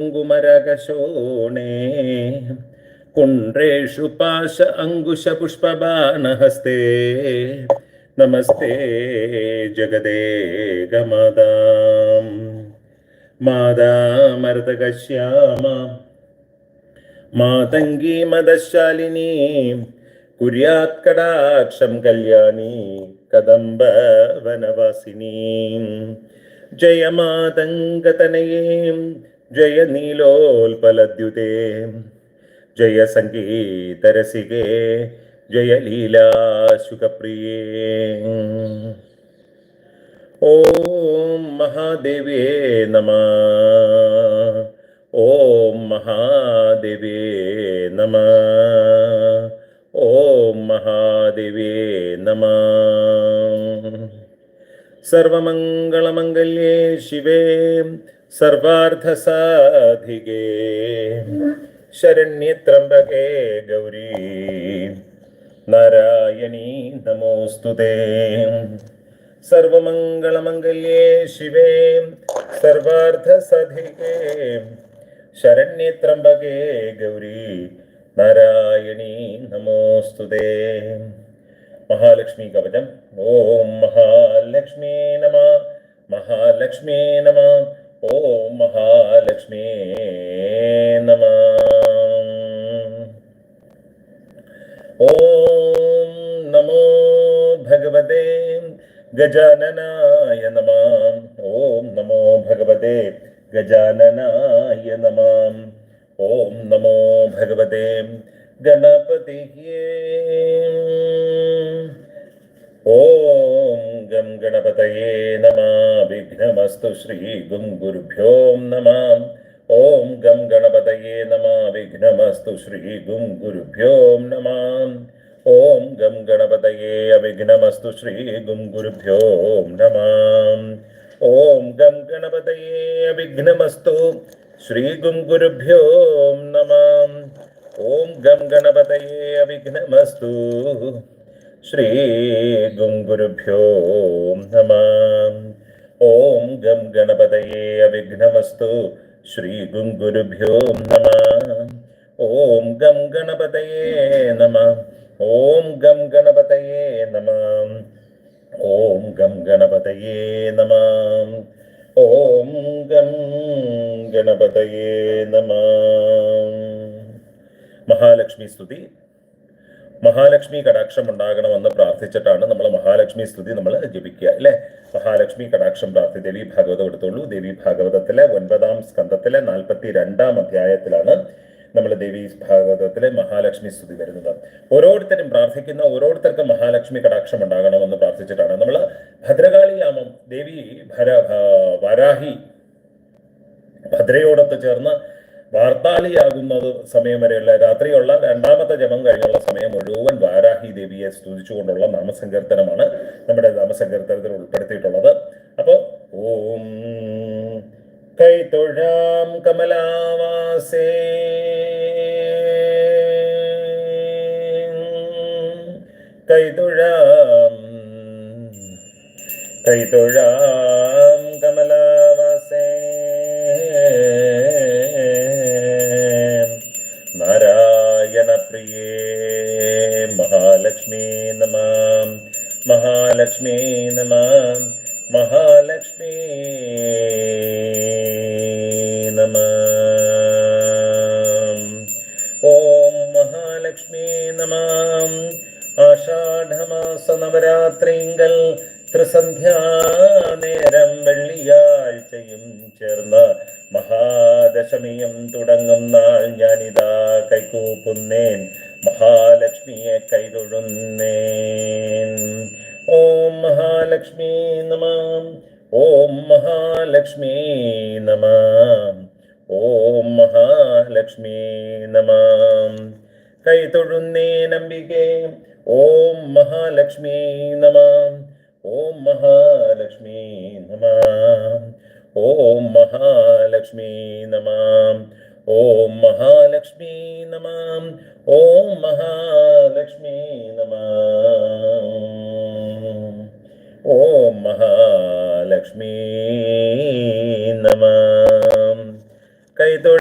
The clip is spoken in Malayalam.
കുങ്കുമരകശോണേ. പാശ അങ്കുശപുഷ്പബാണഹസ്തേ നമസ്തേ ജഗദേകമാതാം. മാതാമർദ്ദകശ്യാമ മാതംഗീ മദശാലിനി കുര്യാത് കടാക്ഷം കല്യാണി. കദംബ വനവാസിനി ജയ മാതംഗതനയേ ജയ നീലോൽപലദ്യുതേ ജയ സംഗീതരസികേ ജയ ലീലാശുഖപ്രിയേ ഓം മഹാദേവേ നമ ഓം മഹാദേവേ നമ ഓം മഹാദേവേ നമ. സർവമംഗളമംഗല്യേ ശിവേ സർവാർത്ഥസാധികേ ശരണ്യത്രംബകേ ഗൗരീ നാരായണീ നമോസ്തുതേ സർവമംഗളമംഗല്യേ ശിവേ സർവാർത്ഥസാധികേ ശരണ്യത്രംബകേ ഗൗരീ നാരായണീ നമോസ്തുതേ മഹാലക്ഷ്മി കവചം ഓം മഹാലക്ഷ്മി നമ മഹാലക്ഷ്മി നമ ഓം ഭഗവതേ ഗജാനനായ നമാം. ഓം നമോ ഭഗവതേ ഗജാനനായ നമാം. ഓം നമോ ഭഗവതേ ഗണപതി ഓം ഗം ഗണപതയേ നമ. വിഘ്നമസ്തു ശ്രീ ഗും ഗുരുഭ്യോ നമാം. ഓം ഗം ഗണപതയേ നമ. വിഘ്നമസ്തു ശ്രീ ഗും ഗുരുഭ്യോ നമ. ഓം ഗം ഗണപതയേ അവിഘ്നമസ്തു ശ്രീ ഗും ഗുരുഭ്യോ നമ ഓം ഗം ഗണപതയേ അവിഘ്നമസ്തു ശ്രീ ഗും ഗുരുഭ്യോ നമ ഓം ഗം ഗണപതയേ അവിഘ്നമസ്തു ശ്രീ ഗും ഗുരുഭ്യോ നമ ഓം ഗം ഗണപതയേ അവിഘ്നമസ്തു ഓം ഗം ഗണപതയേ നമ. ഓം ഗം ഗണപതയേ നമ. ഓം ഗം ഗണപതയേ നമ. ഓം ഗം ഗണപതയേ നമ. മഹാലക്ഷ്മി സ്തുതി. മഹാലക്ഷ്മി കടാക്ഷം ഉണ്ടാകണമെന്ന് പ്രാർത്ഥിച്ചിട്ടാണ് നമ്മൾ മഹാലക്ഷ്മി സ്തുതി നമ്മൾ ജപിക്കുക അല്ലെ? മഹാലക്ഷ്മി കടാക്ഷം പ്രാർത്ഥി ദേവി ഭാഗവതം എടുത്തോളൂ ദേവി ഭാഗവതത്തിലെ ഒൻപതാം സ്കന്ധത്തിലെ നാൽപ്പത്തി രണ്ടാം അധ്യായത്തിലാണ് നമ്മൾ ദേവി ഭാഗവതത്തിലെ മഹാലക്ഷ്മി സ്തുതി വരുന്നത്. ഓരോരുത്തരും പ്രാർത്ഥിക്കുന്ന ഓരോരുത്തർക്കും മഹാലക്ഷ്മി കടാക്ഷം ഉണ്ടാകണമെന്ന് പ്രാർത്ഥിച്ചിട്ടാണ്. നമ്മൾ ഭദ്രകാളിയാമം ദേവി ഭര വരാഹി ഭദ്രയോടൊത്ത് ചേർന്ന് വാർത്താളിയാകുന്നത് സമയം വരെയുള്ള രാത്രിയുള്ള രണ്ടാമത്തെ ജപം കഴിഞ്ഞുള്ള സമയം മുഴുവൻ വാരാഹി ദേവിയെ സ്തുതിച്ചുകൊണ്ടുള്ള നാമസങ്കീർത്തനമാണ് നമ്മുടെ നാമസങ്കീർത്തനത്തിൽ ഉൾപ്പെടുത്തിയിട്ടുള്ളത്. അപ്പോൾ ഓം കൈതൊഴാം കമലാവാസേ. കൈതൊഴാം കൈതൊഴാം കമലാവാസേ നാരായണ പ്രിയേ മഹാലക്ഷ്മി നമ മഹാലക്ഷ്മി നമ മഹാലക്ഷ്മി നമ ഓം മഹാലക്ഷ്മി നമ ആഷാഢമാസ നവരാത്രിങ്കൽ ത്രിസന്ധ്യാനേരം വെള്ളിയാഴ്ചയും ചേർന്ന് മഹാദശമിയും തുടങ്ങും നാൾ ഞാനിതാ കൈകൂപ്പുന്നേൻ മഹാലക്ഷ്മിയെ കൈതൊഴുന്നേൻ. ഓം മഹാലക്ഷ്മി നമാം ഓം മഹാലക്ഷ്മി നമാം ഓം മഹാലക്ഷ്മി നമ. കൈതൊഴുന്നേനംബികെ ഓം മഹാലക്ഷ്മി നമ ഓം മഹാലക്ഷ്മി നമ ഓം മഹാലക്ഷ്മി നമ ഓം മഹാലക്ഷ്മി നമ ഓം മഹാലക്ഷ്മി നമ ഓം മഹാലക്ഷ്മി നമ കൈതൊഴ